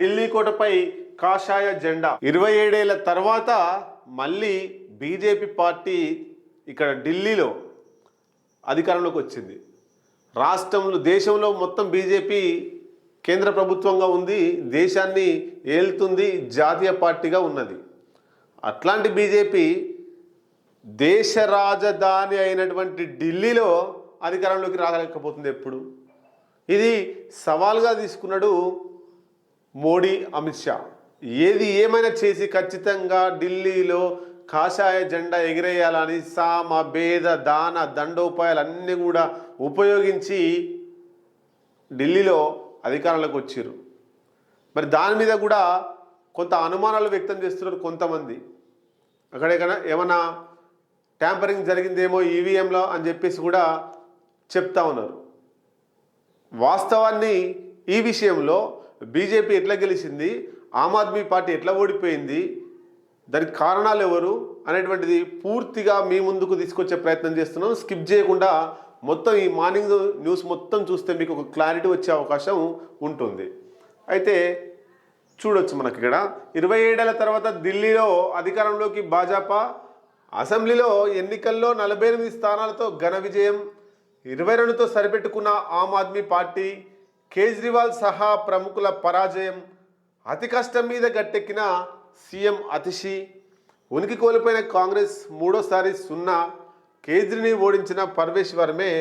ఢిల్లీ కోటపై కాషాయ జెండా. ఇరవై ఏడేళ్ళ తర్వాత మళ్ళీ బీజేపీ పార్టీ ఇక్కడ ఢిల్లీలో అధికారంలోకి వచ్చింది. రాష్ట్రంలో దేశంలో మొత్తం బీజేపీ కేంద్ర ప్రభుత్వంగా ఉంది దేశాన్ని ఏలుతుంది జాతీయ పార్టీగా ఉన్నది. అట్లాంటి బీజేపీ దేశ రాజధాని అయినటువంటి ఢిల్లీలో అధికారంలోకి రాలేకపోతుంది ఎప్పుడు? ఇది సవాల్గా తీసుకున్నాడు మోడీ అమిత్ షా. ఏది ఏమైనా చేసి ఖచ్చితంగా ఢిల్లీలో కాషాయ జెండా ఎగిరేయాలని సామ భేద దాన దండోపాయాలన్నీ కూడా ఉపయోగించి ఢిల్లీలో అధికారంలోకి వచ్చారు మరి దాని మీద కూడా కొంత అనుమానాలు వ్యక్తం చేస్తున్నారు కొంతమంది. అక్కడేకైనా ఏమన్నా ట్యాంపరింగ్ జరిగిందేమో ఈవీఎంలో అని చెప్పేసి కూడా చెప్తా ఉన్నారు. వాస్తవాన్ని ఈ విషయంలో బీజేపీ ఎట్లా గెలిచింది? ఆమ్ ఆద్మీ పార్టీ ఎట్లా ఓడిపోయింది? దానికి కారణాలు ఎవరు? అనేటువంటిది పూర్తిగా మీ ముందుకు తీసుకొచ్చే ప్రయత్నం చేస్తున్నాం. స్కిప్ చేయకుండా మొత్తం ఈ మార్నింగ్ న్యూస్ మొత్తం చూస్తే మీకు ఒక క్లారిటీ వచ్చే అవకాశం ఉంటుంది. అయితే చూడొచ్చు మనకి ఇక్కడ. ఇరవై ఏడేళ్ళ తర్వాత ఢిల్లీలో అధికారంలోకి భాజపా అసెంబ్లీలో ఎన్నికల్లో నలభై ఎనిమిది స్థానాలతో ఘన విజయం ఇరవై రెండుతో సరిపెట్టుకున్న ఆమ్ ఆద్మీ పార్టీ కేజ్రీవాల్ సహా ప్రముఖుల పరాజయం అతి కష్టం మీద గట్టెక్కిన సీఎం అతిషి ఉనికి కోల్పోయిన కాంగ్రెస్ మూడోసారి సున్నా కేజ్రీని ఓడించిన పరమేశ్వరమే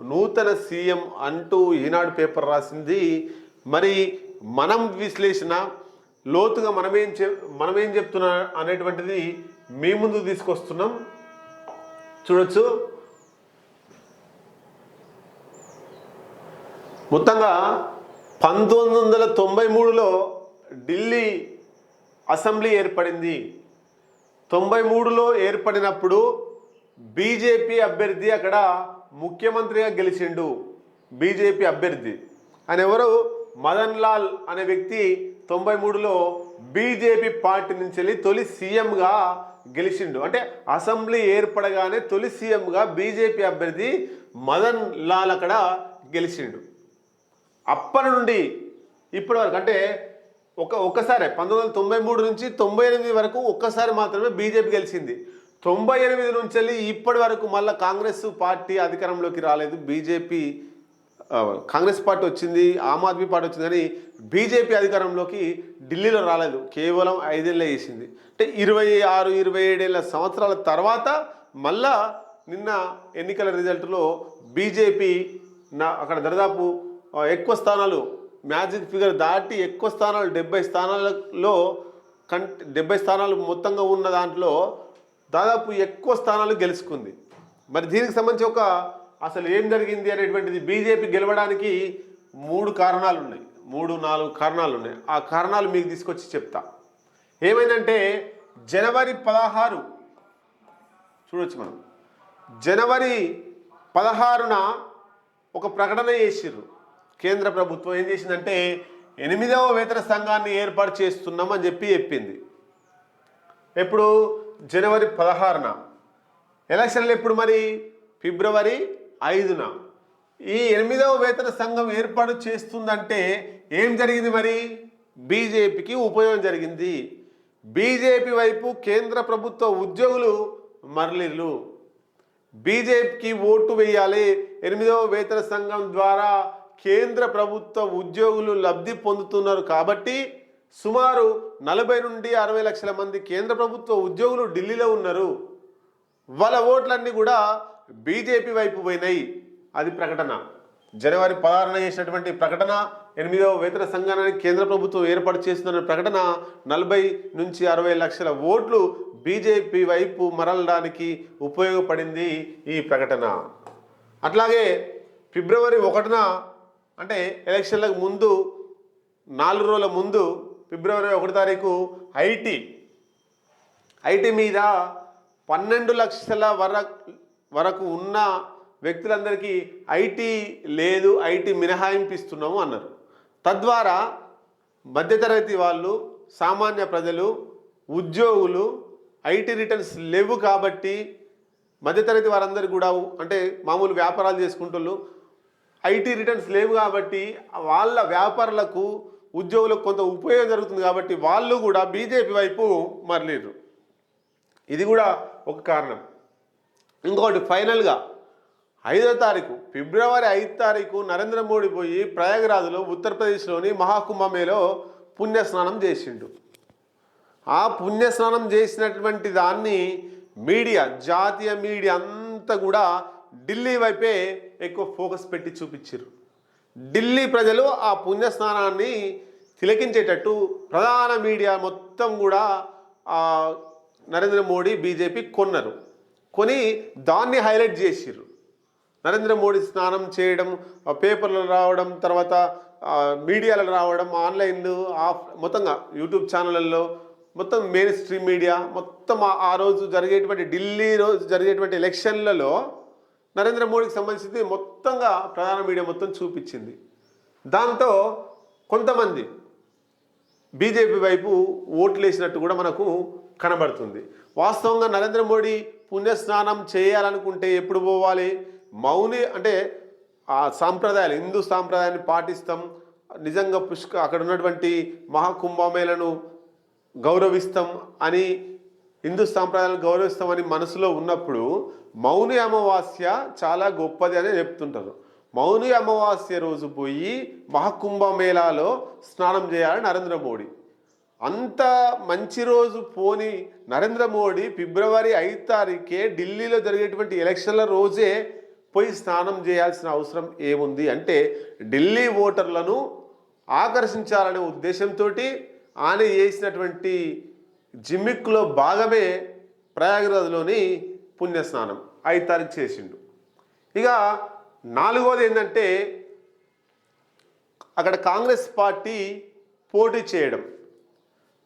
నూతన సీఎం అంటూ ఈనాడు పేపర్ రాసింది. మరి మనం విశ్లేషణ లోతుగా మనమేం చె మనమేం చెప్తున్నా అనేటువంటిది మీ ముందు తీసుకొస్తున్నాం. చూడొచ్చు. మొత్తంగా పంతొమ్మిది వందల తొంభై మూడులో ఢిల్లీ అసెంబ్లీ ఏర్పడింది. తొంభై మూడులో ఏర్పడినప్పుడు బీజేపీ అభ్యర్థి అక్కడ ముఖ్యమంత్రిగా గెలిచిండు. బీజేపీ అభ్యర్థి. ఆయన ఎవరు? మదన్ లాల్ అనే వ్యక్తి తొంభై మూడులో బీజేపీ పార్టీ నుంచి వెళ్ళి తొలి సీఎంగా గెలిచిండు. అంటే అసెంబ్లీ ఏర్పడగానే తొలి సీఎంగా బీజేపీ అభ్యర్థి మదన్ లాల్ అక్కడ గెలిచిండు. అప్పటి నుండి ఇప్పటి వరకు అంటే ఒక ఒక్కసారి పంతొమ్మిది వందల తొంభై మూడు నుంచి తొంభై ఎనిమిది వరకు ఒక్కసారి మాత్రమే బీజేపీ గెలిచింది. తొంభై ఎనిమిది నుంచి వెళ్ళి ఇప్పటి వరకు మళ్ళీ కాంగ్రెస్ పార్టీ అధికారంలోకి రాలేదు. బీజేపీ కాంగ్రెస్ పార్టీ వచ్చింది ఆమ్ ఆద్మీ పార్టీ వచ్చింది కానీ బీజేపీ అధికారంలోకి ఢిల్లీలో రాలేదు. కేవలం ఐదేళ్ళే వేసింది అంటే ఇరవై ఆరు ఇరవై ఏడేళ్ళ సంవత్సరాల తర్వాత మళ్ళా నిన్న ఎన్నికల రిజల్ట్లో బీజేపీ నా అక్కడ దాదాపు ఎక్కువ స్థానాలు మ్యాజిక్ ఫిగర్ దాటి ఎక్కువ స్థానాలు డెబ్బై స్థానాలలో కం డెబ్బై స్థానాలు మొత్తంగా ఉన్న దాంట్లో దాదాపు ఎక్కువ స్థానాలు గెలుచుకుంది. మరి దీనికి సంబంధించి ఒక అసలు ఏం జరిగింది అనేటువంటిది బీజేపీ గెలవడానికి మూడు కారణాలు ఉన్నాయి మూడు నాలుగు కారణాలు ఉన్నాయి ఆ కారణాలు మీకు తీసుకొచ్చి చెప్తా. ఏమైందంటే జనవరి పదహారు చూడొచ్చు మనం. జనవరి పదహారున ఒక ప్రకటన చేసిర్రు. కేంద్ర ప్రభుత్వం ఏం చేసిందంటే ఎనిమిదవ వేతన సంఘాన్ని ఏర్పాటు చేస్తున్నాం అని చెప్పి చెప్పింది. ఎప్పుడు? జనవరి పదహారున. ఎలక్షన్లు ఎప్పుడు మరి? ఫిబ్రవరి ఐదున. ఈ ఎనిమిదవ వేతన సంఘం ఏర్పాటు చేస్తుందంటే ఏం జరిగింది మరి? బీజేపీకి ఉపయోగం జరిగింది. బీజేపీ వైపు కేంద్ర ప్రభుత్వ ఉద్యోగులు మరలిర్రు. బీజేపీకి ఓటు వేయాలి. ఎనిమిదవ వేతన సంఘం ద్వారా కేంద్ర ప్రభుత్వ ఉద్యోగులు లబ్ధి పొందుతున్నారు కాబట్టి సుమారు నలభై నుండి అరవై లక్షల మంది కేంద్ర ప్రభుత్వ ఉద్యోగులు ఢిల్లీలో ఉన్నారు. వాళ్ళ ఓట్లన్నీ కూడా బీజేపీ వైపు పోయినాయి. అది ప్రకటన. జనవరి పదహారున చేసినటువంటి ప్రకటన ఎనిమిదవ వేతన సంఘానికి కేంద్ర ప్రభుత్వం ఏర్పాటు చేస్తున్న ప్రకటన నలభై నుంచి అరవై లక్షల ఓట్లు బీజేపీ వైపు మరలడానికి ఉపయోగపడింది ఈ ప్రకటన. అట్లాగే ఫిబ్రవరి ఒకటిన అంటే ఎలక్షన్లకు ముందు నాలుగు రోజుల ముందు ఫిబ్రవరి ఒకటి తారీఖు ఐటీ. ఐటీ మీద పన్నెండు లక్షల వర వరకు ఉన్న వ్యక్తులందరికీ ఐటీ లేదు ఐటీ మినహాయింపిస్తున్నాము అన్నారు. తద్వారా మధ్యతరగతి వాళ్ళు సామాన్య ప్రజలు ఉద్యోగులు ఐటీ రిటర్న్స్ లేవు కాబట్టి మధ్యతరగతి వారందరూ కూడా అంటే మామూలు వ్యాపారాలు చేసుకుంటున్నారు ఐటీ రిటర్న్స్ లేవు కాబట్టి వాళ్ళ వ్యాపారులకు ఉద్యోగులకు కొంత ఉపయోగం జరుగుతుంది కాబట్టి వాళ్ళు కూడా బీజేపీ వైపు మరలేరు. ఇది కూడా ఒక కారణం. ఇంకొకటి ఫైనల్గా ఐదో తారీఖు ఫిబ్రవరి ఐదు తారీఖు నరేంద్ర మోడీ పోయి ప్రయాగరాజ్లో ఉత్తరప్రదేశ్లోని మహాకుంభమేలో పుణ్యస్నానం చేసిండు. ఆ పుణ్యస్నానం చేసినటువంటి దాన్ని మీడియా జాతీయ మీడియా అంతా కూడా ఢిల్లీ వైపే ఎక్కువ ఫోకస్ పెట్టి చూపించారు ఢిల్లీ ప్రజలు ఆ పుణ్యస్నానాన్ని తిలకించేటట్టు ప్రధాన మీడియా మొత్తం కూడా నరేంద్ర మోడీ బీజేపీ కొన్నారు. కొని దాన్ని హైలైట్ చేసిర్రు. నరేంద్ర మోడీ స్నానం చేయడం పేపర్లు రావడం తర్వాత ఆ, మీడియాలో రావడం ఆన్లైన్లు ఆఫ్ మొత్తంగా యూట్యూబ్ ఛానళ్ళల్లో మొత్తం మెయిన్ స్ట్రీమ్ మీడియా మొత్తం ఆ రోజు జరిగేటువంటి ఢిల్లీ రోజు జరిగేటువంటి ఎలక్షన్లలో నరేంద్ర మోడీకి సంబంధించింది మొత్తంగా ప్రధాన మీడియా మొత్తం చూపించింది. దాంతో కొంతమంది బీజేపీ వైపు ఓట్లు వేసినట్టు కూడా మనకు కనబడుతుంది. వాస్తవంగా నరేంద్ర మోడీ పుణ్యస్నానం చేయాలనుకుంటే ఎప్పుడు పోవాలి? మౌని అంటే ఆ సాంప్రదాయాలు హిందూ సాంప్రదాయాన్ని పాటిస్తాం. నిజంగా పుష్క అక్కడ ఉన్నటువంటి మహాకుంభమేళను గౌరవిస్తాం అని హిందూ సాంప్రదాయాలను గౌరవిస్తామని మనసులో ఉన్నప్పుడు మౌని అమావాస్య చాలా గొప్పది అని చెప్తుంటారు. మౌని అమావాస్య రోజు పోయి మహాకుంభమేళాలో స్నానం చేయాలి నరేంద్ర మోడీ. అంత మంచి రోజు పోని నరేంద్ర మోడీ ఫిబ్రవరి ఐదు తారీఖే ఢిల్లీలో జరిగేటువంటి ఎలక్షన్ల రోజే పోయి స్నానం చేయాల్సిన అవసరం ఏముంది అంటే ఢిల్లీ ఓటర్లను ఆకర్షించాలనే ఉద్దేశంతో ఆయన చేసినటువంటి జిమ్మిక్లో భాగమే ప్రయాగరాజ్లోని పుణ్యస్నానం. ఐదు తారీఖు చేసిండు. ఇక నాలుగోది ఏంటంటే అక్కడ కాంగ్రెస్ పార్టీ పోటీ చేయడం.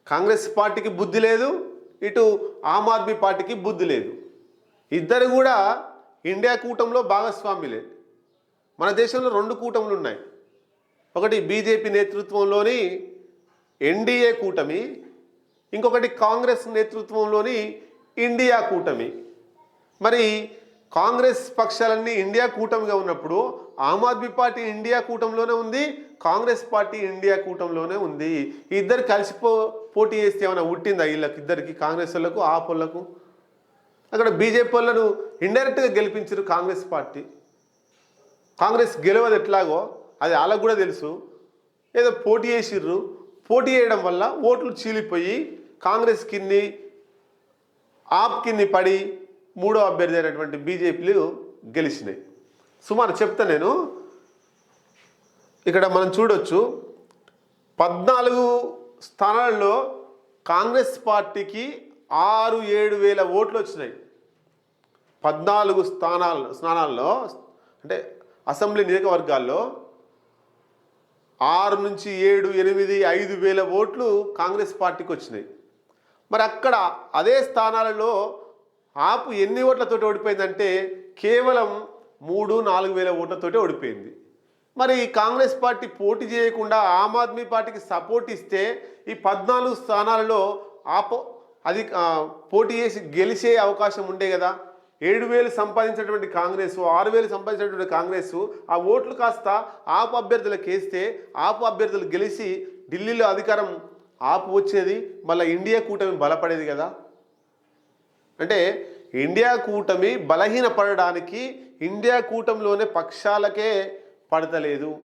కాంగ్రెస్ పార్టీకి బుద్ధి లేదు ఇటు ఆమ్ ఆద్మీ పార్టీకి బుద్ధి లేదు. ఇద్దరు కూడా ఇండియా కూటంలో భాగస్వామ్యులే మన దేశంలో రెండు కూటములు ఉన్నాయి. ఒకటి బీజేపీ నేతృత్వంలోని ఎన్డీఏ కూటమి ఇంకొకటి కాంగ్రెస్ నేతృత్వంలోని ఇండియా కూటమి. మరి కాంగ్రెస్ పక్షాలన్నీ ఇండియా కూటమిగా ఉన్నప్పుడు ఆమ్ ఆద్మీ పార్టీ ఇండియా కూటమిలోనే ఉంది కాంగ్రెస్ పార్టీ ఇండియా కూటమిలోనే ఉంది. ఇద్దరు కలిసిపో పోటీ చేస్తే ఏమైనా ఉట్టిందా వీళ్ళకి ఇద్దరికి కాంగ్రెస్ వాళ్ళకు ఆ పొల్లకు అక్కడ బీజేపీ వాళ్ళను ఇండైరెక్ట్గా గెలిపించారు కాంగ్రెస్ పార్టీ. కాంగ్రెస్ గెలవదు ఎట్లాగో అది వాళ్ళకు కూడా తెలుసు. ఏదో పోటీ చేసిర్రు. పోటీ చేయడం వల్ల ఓట్లు చీలిపోయి కాంగ్రెస్ కింది ఆప్ కింది పడి మూడో అభ్యర్థి అయినటువంటి బీజేపీలు గెలిచినాయి. సుమారు చెప్తా నేను. ఇక్కడ మనం చూడొచ్చు. పద్నాలుగు స్థానాల్లో కాంగ్రెస్ పార్టీకి ఆరు ఏడు వేల ఓట్లు వచ్చినాయి. పద్నాలుగు స్థానాలు స్థానాల్లో అంటే అసెంబ్లీ నియోజకవర్గాల్లో ఆరు నుంచి ఏడు ఎనిమిది ఐదు వేల ఓట్లు కాంగ్రెస్ పార్టీకి వచ్చినాయి. మరి అక్కడ అదే స్థానాలలో ఆపు ఎన్ని ఓట్లతోటి ఓడిపోయిందంటే కేవలం మూడు నాలుగు వేల ఓట్లతోటి ఓడిపోయింది. మరి కాంగ్రెస్ పార్టీ పోటీ చేయకుండా ఆమ్ ఆద్మీ పార్టీకి సపోర్ట్ ఇస్తే ఈ పద్నాలుగు స్థానాలలో ఆపో అది పోటీ చేసి గెలిచే అవకాశం ఉండే కదా. ఏడు వేలు సంపాదించినటువంటి కాంగ్రెస్ ఆరు వేలు సంపాదించినటువంటి కాంగ్రెస్ ఆ ఓట్లు కాస్త ఆపు అభ్యర్థులకు వేస్తే ఆపు అభ్యర్థులు గెలిచి ఢిల్లీలో అధికారం ఆపు వచ్చేది మళ్ళీ ఇండియా కూటమి బలపడేది కదా. అంటే ఇండియా కూటమి బలహీనపడడానికి ఇండియా కూటమిలోనే పక్షాలకే పడతలేదు.